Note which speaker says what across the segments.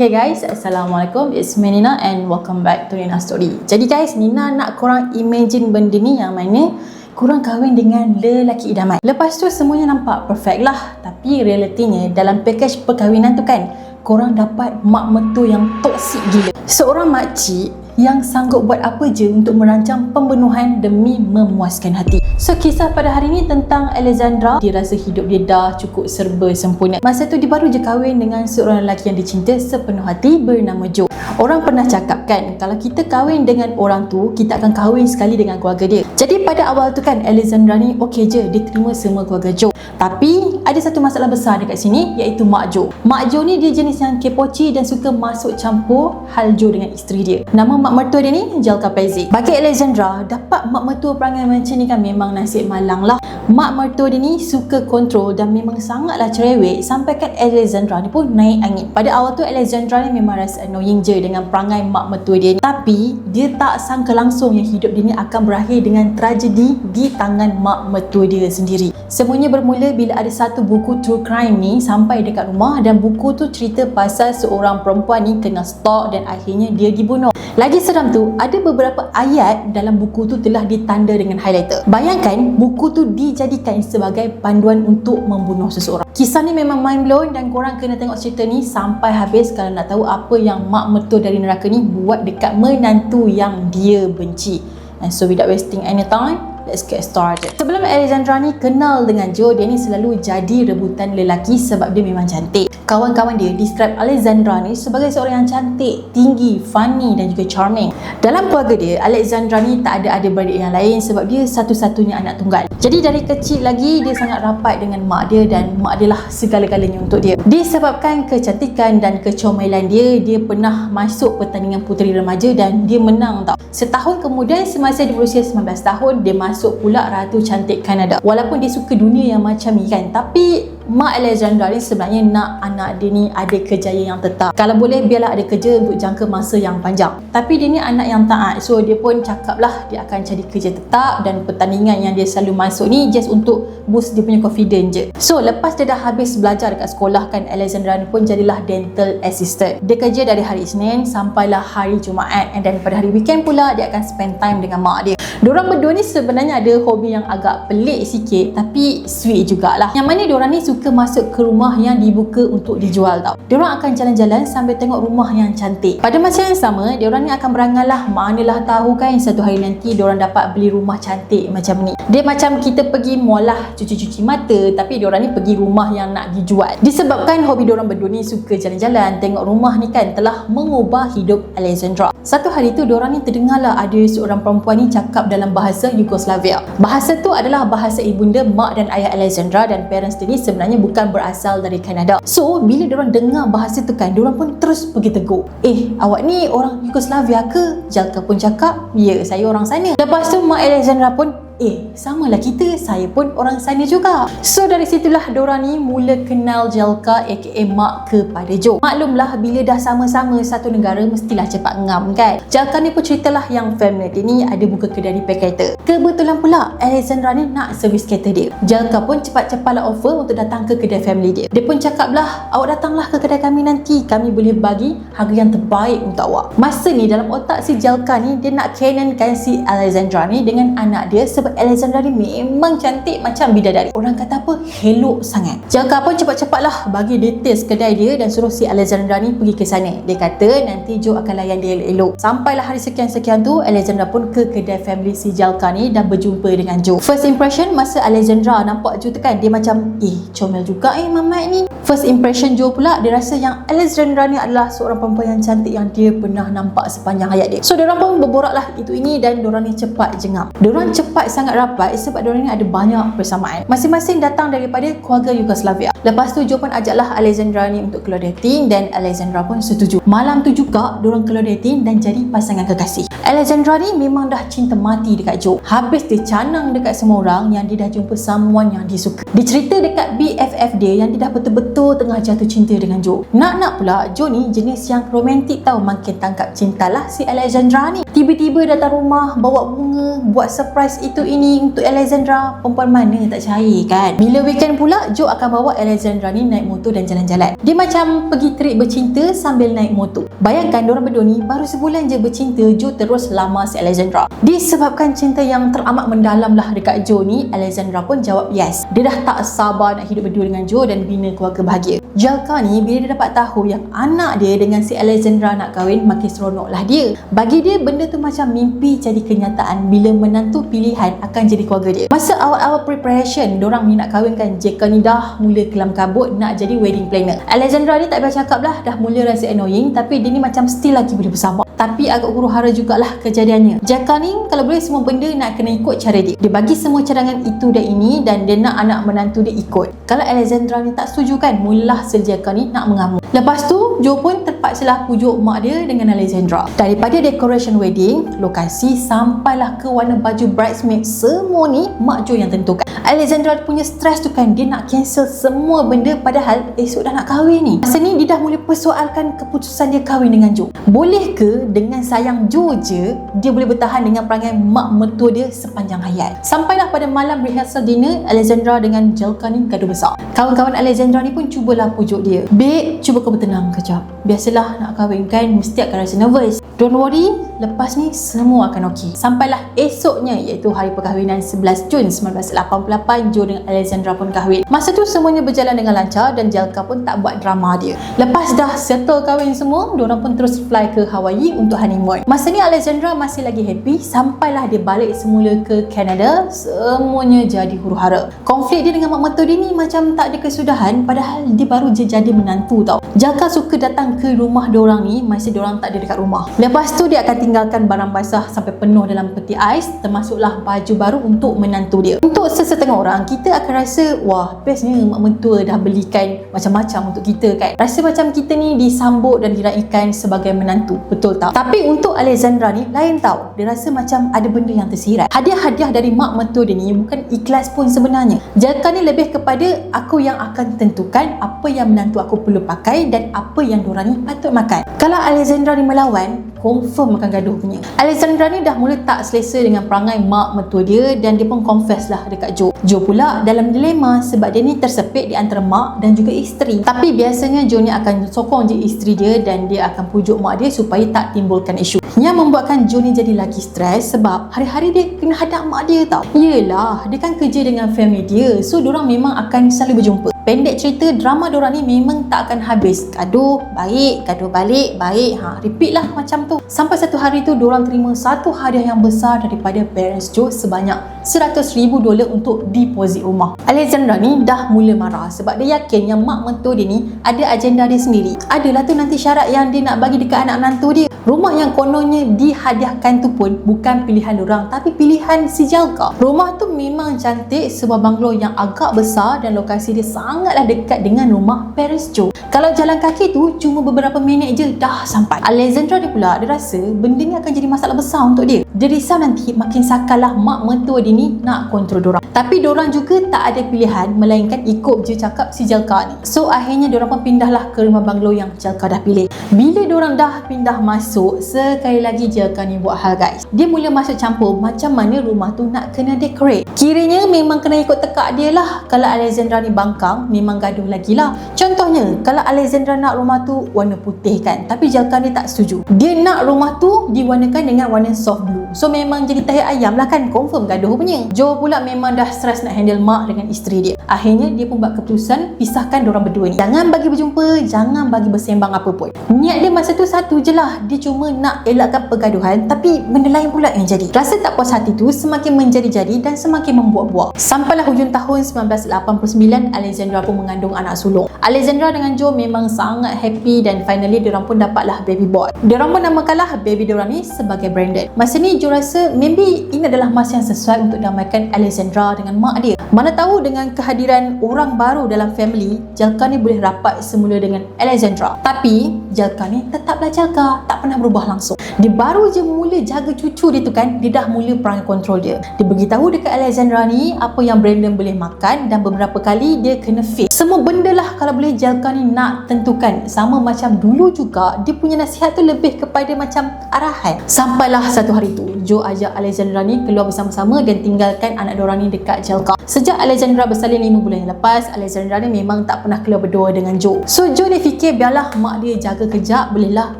Speaker 1: Okay guys, Assalamualaikum. It's me Nina and welcome back to Nina Story. Jadi guys, Nina nak korang imagine benda ni yang mana korang kahwin dengan lelaki idaman. Lepas tu semuanya nampak perfect lah. Tapi realitinya dalam package perkahwinan tu kan, korang dapat mak mentua yang toksik gila. Seorang makcik yang sanggup buat apa je untuk merancang pembunuhan demi memuaskan hati. So kisah pada hari ini tentang Alexandra. Dia rasa hidup dia dah cukup serba sempurna. Masa tu dia baru je kahwin dengan seorang lelaki yang dicinta sepenuh hati bernama Joe. Orang pernah cakap kan, kalau kita kahwin dengan orang tu, kita akan kahwin sekali dengan keluarga dia. Jadi pada awal tu kan, Alexandra ni okey je, dia terima semua keluarga Joe. Tapi ada satu masalah besar dekat sini iaitu Mak Joe. Mak Joe ni dia jenis yang kepoci dan suka masuk campur hal Joe dengan isteri dia. Nama mak mertua dia ni Jalka Paizi. Bagi Alexandra, dapat mak mertua perangai macam ni kan memang nasib malang lah. Mak mertua dia ni suka kontrol dan memang sangatlah cerewet sampai kan Alexandra ni pun naik angin. Pada awal tu Alexandra ni memang rasa annoying je dengan perangai mak mertua dia ni. Tapi dia tak sangka langsung yang hidup dia ni akan berakhir dengan tragedi di tangan mak mertua dia sendiri. Semuanya bermula bila ada satu buku true crime ni sampai dekat rumah dan buku tu cerita pasal seorang perempuan ni kena stalk dan akhirnya dia dibunuh. Lagi seram tu, ada beberapa ayat dalam buku tu telah ditanda dengan highlighter. Bayangkan buku tu dijadikan sebagai panduan untuk membunuh seseorang. Kisah ni memang mind blowing dan korang kena tengok cerita ni sampai habis kalau nak tahu apa yang mak mertua dari neraka ni buat dekat menantu yang dia benci. And so without wasting any time, Let's get started. Sebelum Alexandra ni kenal dengan Joe, dia ni selalu jadi rebutan lelaki sebab dia memang cantik. Kawan-kawan dia describe Alexandra ni sebagai seorang yang cantik, tinggi, funny dan juga charming. Dalam keluarga dia, Alexandra ni tak ada adik-beradik yang lain sebab dia satu-satunya anak tunggal. Jadi dari kecil lagi dia sangat rapat dengan mak dia dan mak dia lah segala-galanya untuk dia. Disebabkan kecantikan dan kecomelan dia, dia pernah masuk pertandingan puteri remaja dan dia menang tau. Setahun kemudian semasa dia berusia 19 tahun, dia masuk masuk pula Ratu Cantik Kanada. Walaupun dia suka dunia yang macam ni kan, tapi Mak Alexandra ni sebenarnya nak anak dia ni ada kejayaan yang tetap. Kalau boleh biarlah ada kerja untuk jangka masa yang panjang. Tapi dia ni anak yang taat. So dia pun cakap lah dia akan cari kerja tetap dan pertandingan yang dia selalu masuk ni just untuk boost dia punya confidence je. So lepas dia dah habis belajar dekat sekolah kan Alexandra ni pun jadilah dental assistant. Dia kerja dari hari Isnin sampailah hari Jumaat and then pada hari weekend pula dia akan spend time dengan mak dia. Diorang berdua ni sebenarnya ada hobi yang agak pelik sikit tapi sweet jugalah. Yang mana diorang ni suka suka masuk ke rumah yang dibuka untuk dijual tau. Diorang akan jalan-jalan sambil tengok rumah yang cantik. Pada masa yang sama, diorang ni akan berangan lah manalah tahu kan satu hari nanti diorang dapat beli rumah cantik macam ni. Dia macam kita pergi mall lah cuci-cuci mata tapi diorang ni pergi rumah yang nak dijual. Disebabkan hobi diorang berdua ni suka jalan-jalan tengok rumah ni kan telah mengubah hidup Alexandra. Satu hari tu diorang ni terdengar lah ada seorang perempuan ni cakap dalam bahasa Yugoslavia. Bahasa tu adalah bahasa ibunda mak dan ayah Alexandra dan parents dia ni sebenarnya sebenarnya bukan berasal dari Kanada. So, bila diorang dengar bahasa tu kan, diorang pun terus pergi tegur. Eh, awak ni orang Yugoslavia ke? Jalka pun cakap, ya, saya orang sana. Lepas tu, Mak Alexandra pun eh samalah kita. Saya pun orang sana juga. So dari situlah Dora ni mula kenal Jelka aka Mak kepada Joe. Maklumlah bila dah sama-sama satu negara mestilah cepat ngam kan? Jelka ni pun ceritalah yang family ni ada buka kedai di Pekaita kebetulan pula Alexandra ni nak servis kereta dia. Jelka pun cepat-cepatlah offer untuk datang ke kedai family dia. Dia pun cakap lah awak datanglah ke kedai kami nanti. Kami boleh bagi harga yang terbaik untuk awak. Masa ni dalam otak si Jelka ni dia nak canonkan si Alexandra ni dengan anak dia sebab Alexandra ni memang cantik macam bidadari. Orang kata apa? Helok sangat. Jangka pun cepat-cepatlah bagi details kedai dia dan suruh si Alexandra ni pergi ke sana. Dia kata nanti Joe akan layan dia elok-elok. Sampailah hari sekian-sekian tu, Alexandra pun ke kedai family si Jalka ni dan berjumpa dengan Joe. First impression masa Alexandra nampak Joe tu kan, dia macam, eh comel juga eh mamat ni. First impression Joe pula, dia rasa yang Alexandra ni adalah seorang perempuan yang cantik yang dia pernah nampak sepanjang hayat dia. So, diorang pun berborak lah itu ini dan diorang ni cepat jengam. Diorang cepat sangat rapat sebab diorang ni ada banyak persamaan. Masing-masing datang daripada keluarga Yugoslavia. Lepas tu Joe pun ajaklah Alexandra ni untuk keluar dating dan Alexandra pun setuju. Malam tu juga diorang keluar dating dan jadi pasangan kekasih. Alexandra ni memang dah cinta mati dekat Joe. Habis dia canang dekat semua orang yang dia dah jumpa someone yang dia suka. Dia cerita dekat BFF dia yang dia dah betul-betul tengah jatuh cinta dengan Joe. Nak-nak pula Joe ni jenis yang romantik tau makin tangkap cintalah si Alexandra ni. Tiba-tiba datang rumah bawa bunga buat surprise itu ini untuk Alexandra? Perempuan mana tak cair kan? Bila weekend pula Joe akan bawa Alexandra ni naik motor dan jalan-jalan. Dia macam pergi trip bercinta sambil naik motor. Bayangkan diorang berdua ni baru sebulan je bercinta Joe terus lama si Alexandra. Disebabkan cinta yang teramat mendalam lah dekat Joe ni Alexandra pun jawab yes. Dia dah tak sabar nak hidup berdua dengan Joe dan bina keluarga bahagia. Jalka ni bila dia dapat tahu yang anak dia dengan si Alexandra nak kahwin makin seronok lah dia. Bagi dia benda tu macam mimpi jadi kenyataan bila menantu pilihan akan jadi keluarga dia. Masa awal-awal preparation dorang ni nak kahwinkan Jaka ni dah mula kelam kabut nak jadi wedding planner. Alexandra ni tak biasa cakap lah dah mula rasa annoying tapi dia ni macam still lagi boleh bersabar tapi agak huru hara jugalah kejadiannya. Jaka ni kalau boleh semua benda nak kena ikut cara dia. Dia bagi semua cadangan itu dan ini dan dia nak anak menantu dia ikut. Kalau Alexandra ni tak setuju kan mulalah Hasil Jaka ni nak mengamuk. Lepas tu, Joe pun terpaksalah pujuk mak dia dengan Alexandra. Daripada decoration wedding, lokasi sampailah ke warna baju bridesmaid semua ni mak Joe yang tentukan. Alexandra punya stress tu kan dia nak cancel semua benda padahal esok dah nak kahwin ni. Masa ni dia dah mula persoalkan keputusan dia kahwin dengan Joe. Boleh ke dengan sayang Joe je dia boleh bertahan dengan perangai mak mertua dia sepanjang hayat. Sampailah pada malam rehearsal dinner Alexandra dengan Jelka ni gaduh besar. Kawan-kawan Alexandra ni pun cubalah pujuk dia. Babe, cuba kau bertenang kejap. Biasalah nak kahwin kan, mesti akan rasa nervous. Don't worry, lepas ni semua akan okey. Sampailah esoknya iaitu hari perkahwinan 11 Jun 1988, Joe dengan Alexandra pun kahwin. Masa tu semuanya berjalan dengan lancar dan Jalka pun tak buat drama dia. Lepas dah settle kahwin semua, diorang pun terus fly ke Hawaii untuk honeymoon. Masa ni Alexandra masih lagi happy sampailah dia balik semula ke Canada, semuanya jadi huru-hara. Konflik dia dengan mak mertua dia ni macam tak ada kesudahan padahal dia baru je jadi menantu tau. Jalka suka datang ke rumah diorang ni masa diorang tak ada dekat rumah. Lepas tu dia akan tinggalkan barang basah sampai penuh dalam peti ais termasuklah baju baru untuk menantu dia. Untuk sesetengah orang kita akan rasa wah bestnya mak mentua dah belikan macam-macam untuk kita kan. Rasa macam kita ni disambut dan diraikan sebagai menantu. Betul tak? Tapi untuk Alexandra ni lain tau. Dia rasa macam ada benda yang tersirat. Hadiah-hadiah dari mak mentua dia ni bukan ikhlas pun sebenarnya. Jalka ni lebih kepada aku yang akan tentukan apa yang menantu aku perlu pakai dan apa yang diorang ni patut makan. Kalau Alexandra ni melawan, confirm akan gaduh punya. Alexandra ni dah mula tak selesa dengan perangai mak mertua dia dan dia pun confess lah dekat Joe. Joe pula dalam dilema sebab dia ni tersepit di antara mak dan juga isteri. Tapi biasanya Joe ni akan sokong je isteri dia dan dia akan pujuk mak dia supaya tak timbulkan isu. Yang membuatkan Joe ni jadi lagi stres sebab hari-hari dia kena hadap mak dia tau. Yelah, dia kan kerja dengan family dia. So, diorang memang akan selalu berjumpa. Pendek cerita, drama diorang ni memang tak akan habis. Gaduh, baik, gaduh balik, baik. Ha, repeat lah macam tu. Sampai satu hari tu, diorang terima satu hadiah yang besar daripada parents Joe sebanyak 100 ribu dolar untuk deposit rumah. Alexandra ni dah mula marah sebab dia yakin yang mak mentua dia ni ada agenda dia sendiri. Adalah tu nanti syarat yang dia nak bagi dekat anak menantu dia. Rumah yang kononnya dihadiahkan tu pun bukan pilihan orang tapi pilihan si Jalka. Rumah tu memang cantik sebuah banglo yang agak besar dan lokasi dia sangatlah dekat dengan rumah Paris Joe. Kalau jalan kaki tu cuma beberapa minit je dah sampai. Alexandra dia pula dia rasa benda ni akan jadi masalah besar untuk dia. Dia risau nanti makin sakalah mak mentua dia ni nak kontrol dorang. Tapi dorang juga tak ada pilihan melainkan ikut je cakap si Jalka ni. So akhirnya dorang pun pindahlah ke rumah banglo yang Jalka dah pilih. Bila dorang dah pindah masuk, sekali lagi Jalka ni buat hal guys. Dia mula masuk campur macam mana rumah tu nak kena decorate. Kiranya memang kena ikut tekak dia lah. Kalau Alexandra ni bangkang, memang gaduh lagi lah. Contohnya, kalau Alexandra nak rumah tu warna putih kan. Tapi Jalka ni tak setuju. Dia nak rumah tu diwarnakan dengan warna soft blue. So memang jadi tahi ayam lah kan? Confirm gaduh punya. Joe pula memang dah stres nak handle mak dengan isteri dia. Akhirnya dia pun buat keputusan Pisahkan diorang berdua ni. Jangan bagi berjumpa Jangan bagi bersembang apa pun. Niat dia masa tu satu je lah. Dia cuma nak elakkan pergaduhan Tapi benda lain pula yang jadi. Rasa tak puas hati tu Semakin menjadi-jadi Dan semakin membuat-buat. Sampailah hujung tahun 1989 Alexandra pun mengandung anak sulung. Alexandra dengan Joe memang sangat happy Dan finally diorang pun dapatlah baby boy. Diorang pun namakanlah baby diorang ni sebagai Brandon Masa ni Joe rasa maybe ini adalah masa yang sesuai untuk damaikan Alexandra dengan mak dia. Mana tahu dengan kehadiran orang baru dalam family, Jalka ni boleh rapat semula dengan Alexandra. Tapi Jalka ni tetaplah Jalka, tak pernah berubah langsung. Dia baru je mula jaga cucu dia tu kan, dia dah mula perangai kontrol dia. Dia beritahu dekat Alexandra ni apa yang Brandon boleh makan dan beberapa kali dia kena fix. Semua benda lah kalau boleh Jalka ni nak tentukan. Sama macam dulu juga, dia punya nasihat tu lebih kepada macam arahan. Sampailah satu hari tu, Joe ajak Alexandra ni keluar bersama-sama dan tinggalkan anak diorang ni dekat Jelka. Sejak Alexandra bersalin 5 bulan yang lepas, Alexandra ni memang tak pernah keluar berdua dengan Joe. So Joe dia fikir biarlah mak dia jaga kejap, bolehlah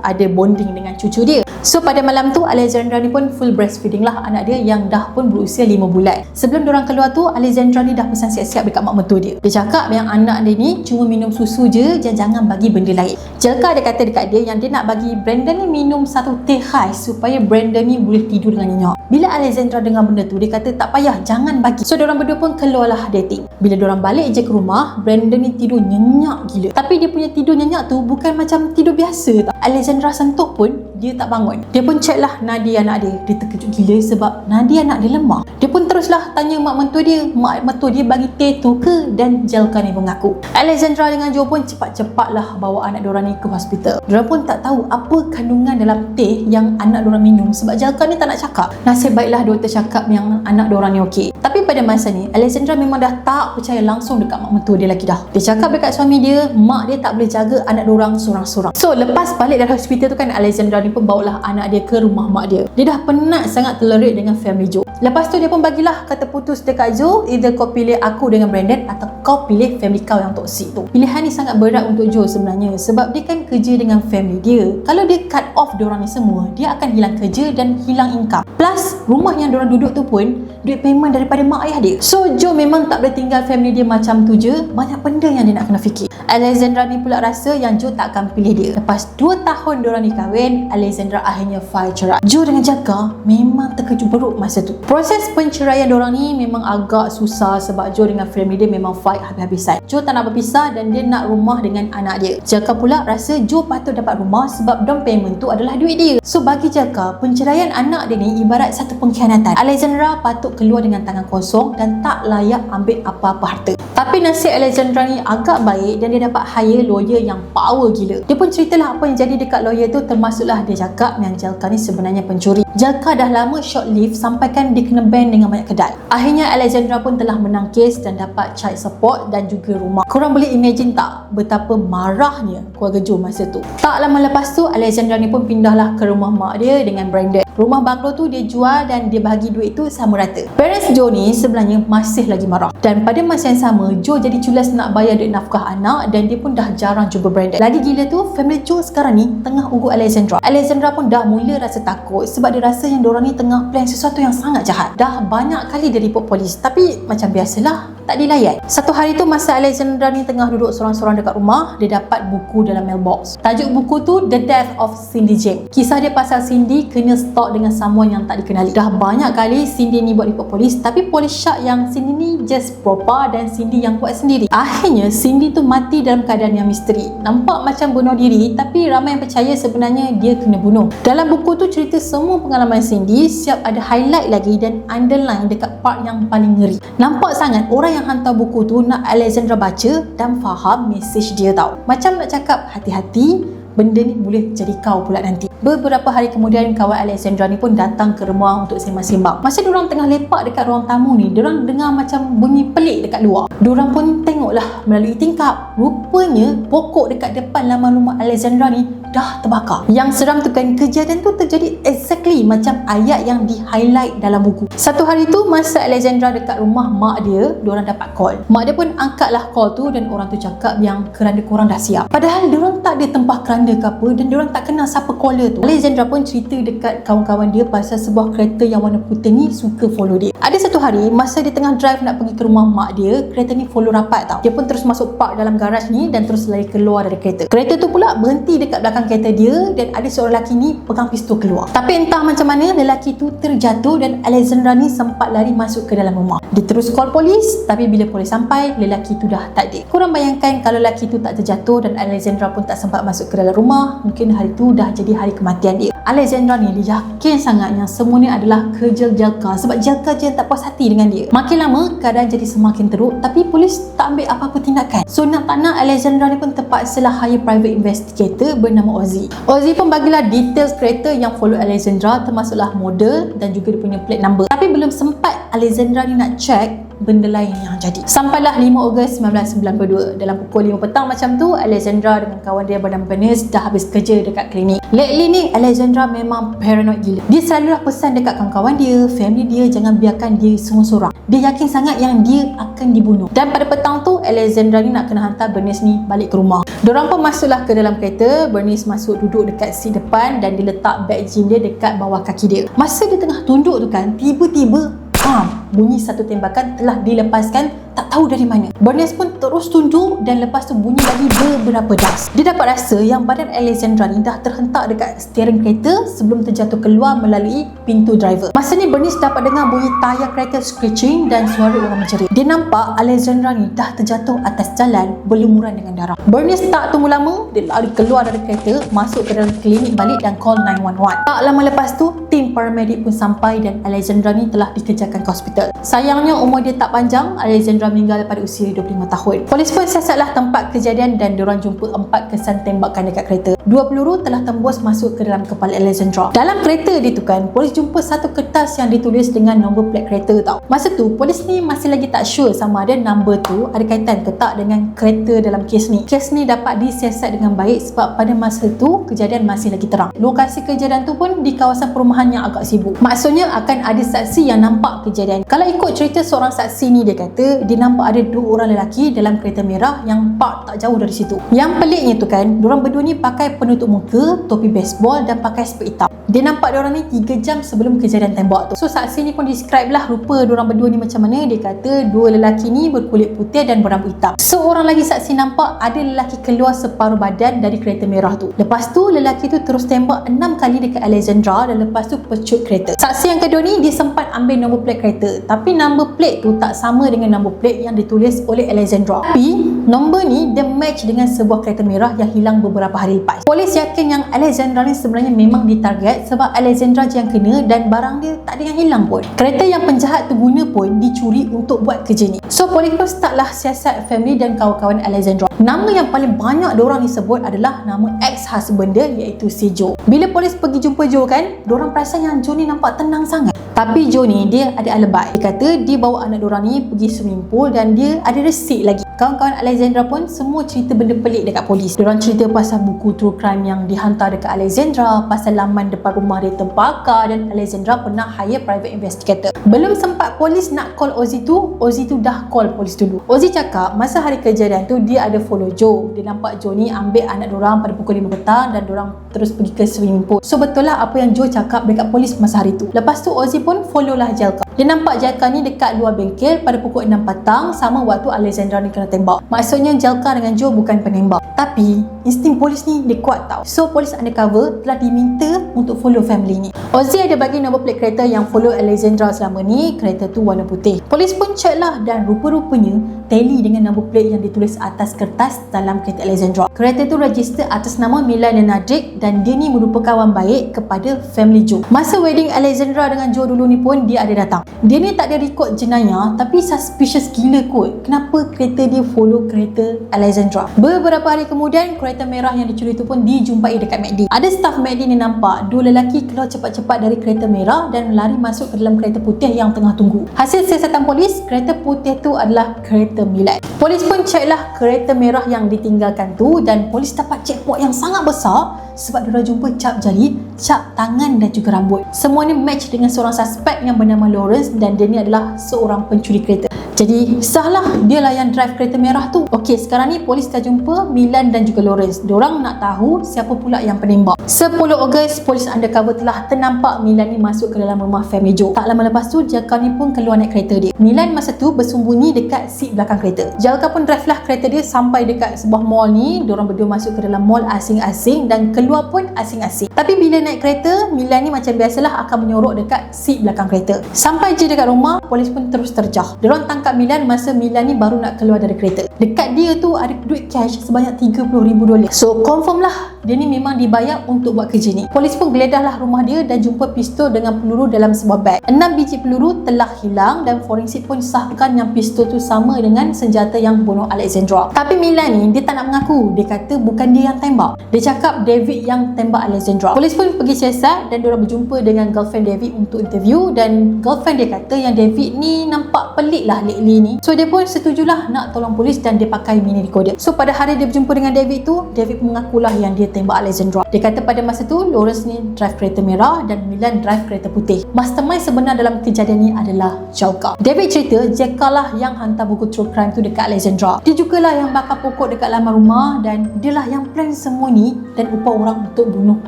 Speaker 1: ada bonding dengan cucu dia. So pada malam tu Alexandra ni pun full breastfeeding lah anak dia yang dah pun berusia 5 bulan. Sebelum diorang keluar tu Alexandra ni dah pesan siap-siap dekat mak mentua dia. Dia cakap yang anak dia ni cuma minum susu je dan jangan bagi benda lain. Jelka dia kata dekat dia yang dia nak bagi Brandon ni minum satu teh khas supaya Brandon ni boleh tidur dengan nyenyak. Bila Alexandra dengar benda tu dia kata tak payah jangan bagi. So diorang berdua pun keluarlah dating. Bila diorang balik je ke rumah Brandon ni tidur nyenyak gila. Tapi dia punya tidur nyenyak tu bukan macam tidur biasa tau. Alexandra sentuh pun dia tak bangun. Dia pun check lah Nadi anak dia. Dia terkejut gila sebab Nadi anak dia lemah. Dia pun teruslah tanya mak mentua dia. Mak mentua dia bagi teh tu ke? Dan Jelka ni mengaku. Alexandra dengan Joe pun cepat-cepatlah bawa anak diorang ni ke hospital. Diorang pun tak tahu apa kandungan dalam teh yang anak diorang minum sebab Jelka ni tak nak cakap. Nasib baiklah doktor cakap yang anak diorang ni okey. Tapi pada masa ni, Alexandra memang dah tak percaya langsung dekat mak mentua dia lagi dah. Dia cakap dekat suami dia, mak dia tak boleh jaga anak diorang seorang-seorang. So, lepas balik dari hospital tu kan Alexandra ni pun bawalah anak dia ke rumah mak dia. Dia dah penat sangat tolerate dengan family Joe. Lepas tu dia pun bagilah kata putus dekat Joe, either kau pilih aku dengan Brandon atau kau pilih family kau yang toksik tu. Pilihan ni sangat berat untuk Joe sebenarnya sebab dia kan kerja dengan family dia. Kalau dia cut off diorang ni semua, dia akan hilang kerja dan hilang income. Plus, rumah yang diorang duduk tu pun duit payment daripada mak ayah dia. So, Joe memang tak boleh tinggal family dia macam tu je. Banyak benda yang dia nak kena fikir. Alexandra ni pula rasa yang Joe tak akan pilih dia. Lepas 2 tahun diorang ni kahwin, Alexandra akhirnya file cerai. Joe dengan Jaka memang terkejut beruk masa tu. Proses penceraian diorang ni memang agak susah sebab Joe dengan family dia memang fight habis-habisan. Joe tak nak berpisah dan dia nak rumah dengan anak dia. Jaka pula rasa Joe patut dapat rumah sebab down payment tu adalah duit dia. So bagi Jaka, penceraian anak dia ni ibarat satu pengkhianatan. Alexandra patut keluar dengan tangan kosong dan tak layak ambil apa-apa harta. Tapi nasib Alexandra ni agak baik dan dia dapat hire lawyer yang power gila. Dia pun ceritalah apa yang jadi dekat lawyer tu termasuklah dia cakap yang Jalka ni sebenarnya pencuri. Jalka dah lama short leave sampaikan dia kena ban dengan banyak kedai. Akhirnya Alexandra pun telah menang kes dan dapat child support dan juga rumah. Korang boleh imagine tak betapa marahnya keluarga Joe masa tu. Tak lama lepas tu Alexandra ni pun pindahlah ke rumah mak dia dengan Brandon. Rumah banglo tu dia jual dan dia bagi duit tu sama rata. Parents Joe ni sebenarnya masih lagi marah. Dan pada masa yang sama Joe jadi culas nak bayar duit nafkah anak dan dia pun dah jarang jumpa Brandon. Lagi gila tu family Joe sekarang ni tengah ugut Alexandra. Alexandra pun dah mula rasa takut sebab dia rasa yang diorang ni tengah plan sesuatu yang sangat jahat. Dah banyak kali dia report polis tapi macam biasalah tak dilayan. Satu hari tu masa Alexandra ni tengah duduk seorang-seorang dekat rumah, dia dapat buku dalam mailbox. Tajuk buku tu The Death of Cindy James. Kisah dia pasal Cindy kena stalk dengan someone yang tak dikenali. Dah banyak kali Cindy ni buat report polis tapi polis syak yang Cindy ni just propa dan Cindy yang buat sendiri. Akhirnya Cindy tu mati dalam keadaan yang misteri. Nampak macam bunuh diri tapi ramai yang percaya sebenarnya dia kena bunuh. Dalam buku tu cerita semua pengalaman Cindy siap ada highlight lagi dan underline dekat part yang paling ngeri. Nampak sangat orang yang hantar buku tu nak Alexandra baca dan faham mesej dia tau. Macam nak cakap hati-hati benda ni boleh jadi kau pula nanti. Beberapa hari kemudian kawan Alexandra ni pun datang ke rumah untuk sembang-sembang. Masa diorang tengah lepak dekat ruang tamu ni, diorang dengar macam bunyi pelik dekat luar. Diorang pun tengoklah melalui tingkap. Rupanya pokok dekat depan laman rumah Alexandra ni dah terbakar. Yang seram tu kan kejadian tu terjadi exactly macam ayat yang di highlight dalam buku. Satu hari tu masa Alexandra dekat rumah mak dia, diorang dapat call. Mak dia pun angkatlah call tu dan orang tu cakap yang keranda korang dah siap. Padahal diorang tak ada tempah keranda ke apa dan diorang tak kenal siapa caller tu. Alexandra pun cerita dekat kawan-kawan dia pasal sebuah kereta yang warna putih ni suka follow dia. Ada satu hari masa dia tengah drive nak pergi ke rumah mak dia, kereta ni follow rapat tau. Dia pun terus masuk park dalam garaj ni dan terus lari keluar dari kereta. Kereta tu pula berhenti dekat belakang kereta dia dan ada seorang lelaki ni pegang pistol keluar. Tapi entah macam mana lelaki tu terjatuh dan Alexandra ni sempat lari masuk ke dalam rumah. Dia terus call polis tapi bila polis sampai lelaki tu dah tak ada. Korang bayangkan kalau lelaki tu tak terjatuh dan Alexandra pun tak sempat masuk ke dalam rumah, mungkin hari tu dah jadi hari kematian dia. Alexandra ni dia yakin sangat yang semua ni adalah kerja Jalka sebab Jalka je tak puas hati dengan dia. Makin lama keadaan jadi semakin teruk tapi polis tak ambil apa-apa tindakan. So nak tak nak Alexandra ni pun terpaksalah hire private investigator bernama Ozzy. Ozzy pun bagilah details kereta yang follow Alexandra termasuklah model dan juga dia punya plate number. Tapi belum sempat Alexandra ni nak check benda lain yang jadi. Sampailah 5 Ogos 1992 dalam pukul 5 petang macam tu Alexandra dengan kawan dia bernama Bernice dah habis kerja dekat klinik. Lately ni Alexandra memang paranoid gila. Dia selalu dah pesan dekat kawan-kawan dia, family dia jangan biarkan dia seorang-seorang. Dia yakin sangat yang dia akan dibunuh. Dan pada petang tu Alexandra ni nak kena hantar Bernice ni balik ke rumah. Diorang pun masuklah ke dalam kereta. Bernice masuk duduk dekat seat depan dan dia letak bag gym dia dekat bawah kaki dia. Masa dia tengah tunduk tu kan, tiba-tiba Bam! Bunyi satu tembakan telah dilepaskan tak tahu dari mana. Bernice pun terus tunduk dan lepas tu bunyi lagi beberapa das. Dia dapat rasa yang badan Alexandra ni dah terhentak dekat steering kereta sebelum terjatuh keluar melalui pintu driver. Masa ni Bernice dapat dengar bunyi tayar kereta screeching dan suara orang menjerit. Dia nampak Alexandra ni dah terjatuh atas jalan berlumuran dengan darah. Bernice tak tunggu lama, dia lari keluar dari kereta, masuk ke dalam klinik balik dan call 911. Tak lama lepas tu, tim paramedic pun sampai dan Alexandra ni telah dikejarkan ke hospital. Sayangnya umur dia tak panjang, Alexandra Alexandra meninggal pada usia 25 tahun. Polis pun siasatlah tempat kejadian dan diorang jumpa empat kesan tembakan dekat kereta. Dua peluru telah tembus masuk ke dalam kepala Alexandra. Dalam kereta dia tu kan, polis jumpa satu kertas yang ditulis dengan nombor plate kereta tau. Masa tu, polis ni masih lagi tak sure sama ada number tu ada kaitan ke tak dengan kereta dalam kes ni. Kes ni dapat disiasat dengan baik sebab pada masa tu, kejadian masih lagi terang. Lokasi kejadian tu pun di kawasan perumahan yang agak sibuk. Maksudnya akan ada saksi yang nampak kejadian. Kalau ikut cerita seorang saksi ni dia kata, dia nampak ada dua orang lelaki dalam kereta merah yang park tak jauh dari situ. Yang peliknya tu kan, diorang berdua ni pakai penutup muka, topi baseball dan pakai spek hitam. Dia nampak diorang ni 3 jam sebelum kejadian tembak tu. So saksi ni pun describe lah rupa diorang berdua ni macam mana. Dia kata dua lelaki ni berkulit putih dan berambut hitam. Seorang lagi saksi nampak ada lelaki keluar separuh badan dari kereta merah tu. Lepas tu lelaki tu terus tembak 6 kali dekat Alexandra dan lepas tu pecut kereta. Saksi yang kedua ni dia sempat ambil nombor plate kereta. Tapi number plate tu tak sama dengan nombor plate yang ditulis oleh Alexandra. Tapi nombor ni dia match dengan sebuah kereta merah yang hilang beberapa hari lepas. Polis yakin yang Alexandra ni sebenarnya memang ditarget sebab Alexandra je yang kena dan barang dia tak ada yang hilang pun. Kereta yang penjahat tu guna pun dicuri untuk buat kerja ni. So polis pun startlah siasat family dan kawan-kawan Alexandra. Nama yang paling banyak diorang disebut adalah nama ex-husband dia iaitu si Joe. Bila polis pergi jumpa Joe kan, diorang perasan yang Joe ni nampak tenang sangat. Tapi Joe ni dia ada alibi. Dia kata dia bawa anak diorang ni pergi swimming pool dan dia ada resip lagi. Kawan-kawan Alexandra pun semua cerita benda pelik dekat polis. Diorang cerita pasal buku true crime yang dihantar dekat Alexandra, pasal laman depan rumah dia terbakar dan Alexandra pernah hire private investigator. Belum sempat polis nak call Ozzy tu, Ozzy tu dah call polis dulu. Ozzy cakap masa hari kejadian tu dia ada follow Joe. Dia nampak Joe ni ambil anak diorang pada pukul 5 petang dan diorang terus pergi ke swimming pool. So betul lah apa yang Joe cakap dekat polis masa hari tu. Lepas tu Ozzy pun follow lah Jelka. Dia nampak Jelka ni dekat luar bengkel pada pukul 6 petang sama waktu Alexandra ni kena tembak. Maksudnya Jelka dengan Joe bukan penembak. Tapi insting polis ni dia kuat tau. So polis undercover telah diminta untuk follow family ni. Ozzy ada bagi nombor plate kereta yang follow Alexandra selama ni. Kereta tu warna putih. Polis pun check lah dan rupa-rupanya tally dengan nombor plate yang ditulis atas kertas dalam kereta Alexandra. Kereta tu register atas nama Milan dan Nadrik dan dia ni merupakan kawan baik kepada family Joe. Masa wedding Alexandra dengan Joe dulu ni pun dia ada datang. Dia ni tak ada rekod jenayah tapi suspicious gila kot. Kenapa kereta dia follow kereta Alexandra? Beberapa hari kemudian kereta merah yang dicuri tu pun dijumpai dekat MACD. Ada staff MACD ni nampak dua lelaki keluar cepat-cepat dari kereta merah dan lari masuk ke dalam kereta putih yang tengah tunggu. Hasil siasatan polis, kereta putih tu adalah kereta Milan. Polis pun cek lah kereta merah yang ditinggalkan tu dan polis dapat checkpoint yang sangat besar sebab dia jumpa cap jari, cap tangan dan juga rambut. Semua ni match dengan seorang suspek yang bernama Lawrence dan dia ni adalah seorang pencuri kereta. Jadi sahlah dia lah yang drive kereta merah tu. Okey, sekarang ni polis dah jumpa Milan dan juga Lawrence. Diorang nak tahu siapa pula yang penembak. 10 Ogos, polis undercover telah ternampak Milan ni masuk ke dalam rumah family Joe. Tak lama lepas tu, Jalka ni pun keluar naik kereta dia. Milan masa tu bersembunyi dekat seat belakang kereta. Jalka pun drive lah kereta dia sampai dekat sebuah mall ni. Diorang berdua masuk ke dalam mall asing-asing dan keluar pun asing-asing. Tapi bila naik kereta, Milan ni macam biasalah akan menyorok dekat seat belakang kereta. Sampai je dekat rumah, polis pun terus terjah. Diorang tangkap kat Milan masa Milan ni baru nak keluar dari kereta. Dekat dia tu ada duit cash sebanyak 30,000 dolar. So confirm lah dia ni memang dibayar untuk buat kerja ni. Polis pun geledahlah rumah dia dan jumpa pistol dengan peluru dalam sebuah beg. Enam biji peluru telah hilang dan forensik pun sahkan yang pistol tu sama dengan senjata yang bunuh Alexandra. Tapi Milan ni dia tak nak mengaku. Dia kata bukan dia yang tembak. Dia cakap David yang tembak Alexandra. Polis pun pergi siasat dan diorang berjumpa dengan girlfriend David untuk interview dan girlfriend dia kata yang David ni nampak pelik lah lately ni. So dia pun setujulah nak tolong polis dan dia pakai mini recorder. So pada hari dia berjumpa dengan David tu, David mengakulah yang dia tembak Alexandra. Dia kata pada masa tu Lawrence ni drive kereta merah dan Milan drive kereta putih. Mastermind sebenar dalam kejadian ni adalah Jauka. David cerita Jeka lah yang hantar buku true crime tu dekat Alexandra. Dia jugalah yang bakar pokok dekat laman rumah dan dia lah yang plan semua ni dan upah orang untuk bunuh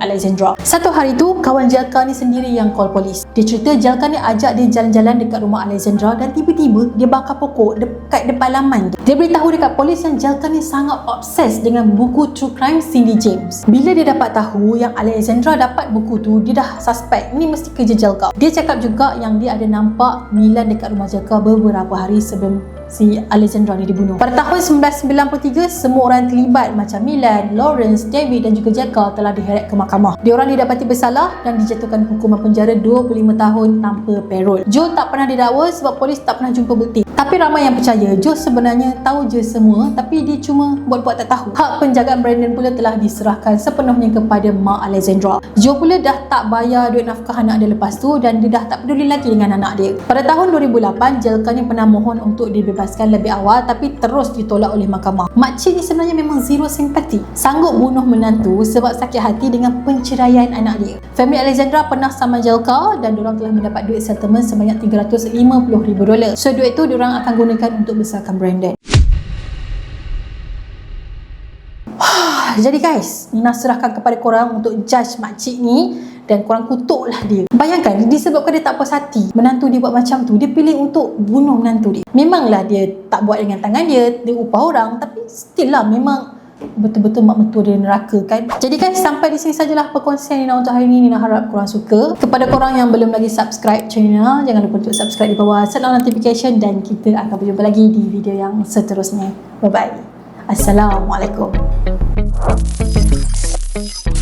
Speaker 1: Alexandra. Satu hari tu, kawan Jelka ni sendiri yang call polis. Dia cerita Jelka ni ajak dia jalan-jalan dekat rumah Alexandra dan tiba-tiba dia bakar pokok dekat depan laman tu. Dia beritahu dekat polis yang Jelka ni sangat obses dengan buku true crime Cindy James. Bila dia dapat tahu yang Alexandra dapat buku tu, dia dah suspect ni mesti kerja Jelka. Dia cakap juga yang dia ada nampak Milan dekat rumah Jelka beberapa hari sebelum si Alexandra ni dibunuh. Pada tahun 1993, semua orang terlibat macam Milan, Lawrence, David dan juga Jacka telah diheret ke mahkamah. Diorang didapati bersalah dan dijatuhkan hukuman penjara 25 tahun tanpa parol. Joe tak pernah didakwa sebab polis tak pernah jumpa bukti. Tapi ramai yang percaya Joe sebenarnya tahu je semua tapi dia cuma buat-buat tak tahu. Hak penjagaan Brandon pula telah diserahkan sepenuhnya kepada Mak Alexandra. Joe pula dah tak bayar duit nafkah anak dia lepas tu dan dia dah tak peduli lagi dengan anak dia. Pada tahun 2008, Jelka ni pernah mohon untuk dibebaskan lebih awal tapi terus ditolak oleh mahkamah. Makcik ni sebenarnya memang zero simpati. Sanggup bunuh menantu sebab sakit hati dengan penceraian anak dia. Family Alexandra pernah sama Jelka dan diorang telah mendapat duit settlement sebanyak 350 ribu dolar. So duit tu diorang akan gunakan untuk besarkan Brandon. Jadi guys, Nina serahkan kepada korang untuk judge makcik ni dan korang kutuklah dia. Bayangkan, disebabkan dia tak puas hati menantu dia buat macam tu, dia pilih untuk bunuh menantu dia. Memanglah dia tak buat dengan tangan dia, dia upah orang tapi still lah memang betul-betul mak mentua dia neraka kan. Jadi guys sampai di sini sajalah perkongsian Nina untuk hari ini Nina harap korang suka. Kepada korang yang belum lagi subscribe channel Nina jangan lupa untuk subscribe di bawah set notification dan kita akan berjumpa lagi di video yang seterusnya. Bye bye Assalamualaikum Thank you.